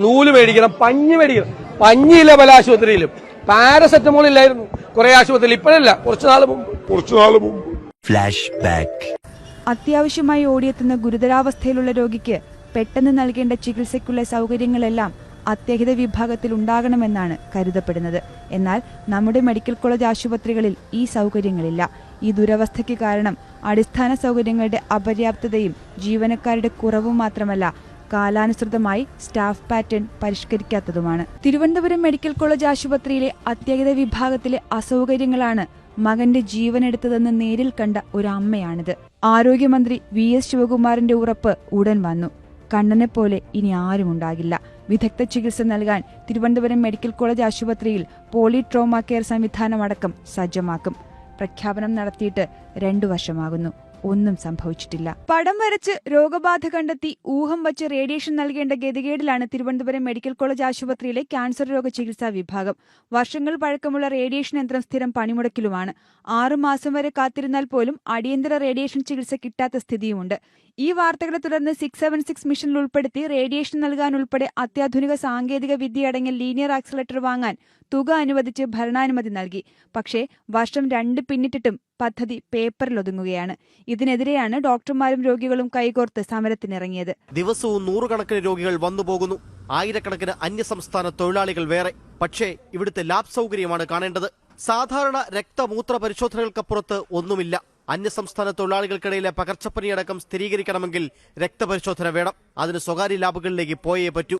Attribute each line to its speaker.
Speaker 1: നൂൽ മേടിക്കണം പഞ്ഞ് മേടിക്കണം. പഞ്ഞിയില്ല പല ആശുപത്രിയിലും. പാരസെറ്റമോൾ ഇല്ലായിരുന്നു. കുറെ ആശുപത്രിയിൽ ഇപ്പോഴല്ല കുറച്ചു നാൾ മുമ്പ്. കുറച്ചു നാൾ മുമ്പ്.
Speaker 2: ബാക്ക്
Speaker 3: അത്യാവശ്യമായി ഓടിയെത്തുന്ന ഗുരുതരാവസ്ഥയിലുള്ള രോഗിക്ക് പെട്ടെന്ന് നൽകേണ്ട ചികിത്സയ്ക്കുള്ള സൗകര്യങ്ങളെല്ലാം അത്യഹിത വിഭാഗത്തിൽ ഉണ്ടാകണമെന്നാണ് കരുതപ്പെടുന്നത്. എന്നാൽ നമ്മുടെ മെഡിക്കൽ കോളേജ് ആശുപത്രികളിൽ ഈ സൗകര്യങ്ങളില്ല. ഈ ദുരവസ്ഥയ്ക്ക് കാരണം അടിസ്ഥാന സൗകര്യങ്ങളുടെ അപര്യാപ്തതയും ജീവനക്കാരുടെ കുറവും മാത്രമല്ല കാലാനുസൃതമായി സ്റ്റാഫ് പാറ്റേൺ പരിഷ്കരിക്കാത്തതുമാണ്. തിരുവനന്തപുരം മെഡിക്കൽ കോളേജ് ആശുപത്രിയിലെ അത്യാഹിത വിഭാഗത്തിലെ അസൗകര്യങ്ങളാണ് മകന്റെ ജീവനെടുത്തതെന്ന് നേരിൽ കണ്ട ഒരു അമ്മയാണിത് ആരോഗ്യമന്ത്രി വി എസ് ശിവകുമാറിന്റെ ഉറപ്പ് ഉടൻ വന്നു. കണ്ണനെപ്പോലെ ഇനി ആരുമുണ്ടാകില്ല വിദഗ്ധ ചികിത്സ നൽകാൻ തിരുവനന്തപുരം മെഡിക്കൽ കോളേജ് ആശുപത്രിയിൽ പോളി ട്രോമ കെയർ സംവിധാനമടക്കം സജ്ജമാക്കും. പ്രഖ്യാപനം നടത്തിയിട്ട് രണ്ടു വർഷമാകുന്നു. ഒന്നും സംഭവിച്ചിട്ടില്ല. പടം വരച്ച് രോഗബാധ കണ്ടെത്തി ഊഹം വച്ച് റേഡിയേഷൻ നൽകേണ്ട ഗതികേടിലാണ് തിരുവനന്തപുരം മെഡിക്കൽ കോളേജ് ആശുപത്രിയിലെ ക്യാൻസർ രോഗ ചികിത്സാ വിഭാഗം. വർഷങ്ങൾ പഴക്കമുള്ള റേഡിയേഷൻ യന്ത്രം സ്ഥിരം പണിമുടക്കിലുമാണ്. ആറുമാസം വരെ കാത്തിരുന്നാൽ പോലും അടിയന്തര റേഡിയേഷൻ ചികിത്സ കിട്ടാത്ത സ്ഥിതിയുമുണ്ട്. ഈ വാർത്തകളെ തുടർന്ന് സിക്സ് സെവൻ സിക്സ് മിഷനിൽ ഉൾപ്പെടുത്തി റേഡിയേഷൻ നൽകാൻ ഉൾപ്പെടെ അത്യാധുനിക സാങ്കേതിക വിദ്യയടങ്ങിയ ലീനിയർ ആക്സിലേറ്റർ വാങ്ങാൻ തുക അനുവദിച്ച് ഭരണാനുമതി നൽകി. പക്ഷേ വർഷം രണ്ട് പിന്നിട്ടിട്ടും പദ്ധതി പേപ്പറിലൊതുങ്ങുകയാണ്. ഇതിനെതിരെയാണ് ഡോക്ടർമാരും രോഗികളും കൈകോർത്ത് സമരത്തിനിറങ്ങിയത്.
Speaker 4: ദിവസവും നൂറുകണക്കിന് രോഗികൾ വന്നു പോകുന്നു. ആയിരക്കണക്കിന് അന്യസംസ്ഥാന തൊഴിലാളികൾ വേറെ. പക്ഷേ ഇവിടുത്തെ ലാബ് സൗകര്യമാണ് കാണേണ്ടത്. സാധാരണ രക്തമൂത്ര പരിശോധനകൾക്കപ്പുറത്ത് ഒന്നുമില്ല. അന്യസംസ്ഥാന തൊഴിലാളികൾക്കിടയിലെ പകർച്ചപ്പനിയടക്കം സ്ഥിരീകരിക്കണമെങ്കിൽ രക്തപരിശോധന വേണം. അതിന് സ്വകാര്യ ലാബുകളിലേക്ക് പോയേ പറ്റൂ.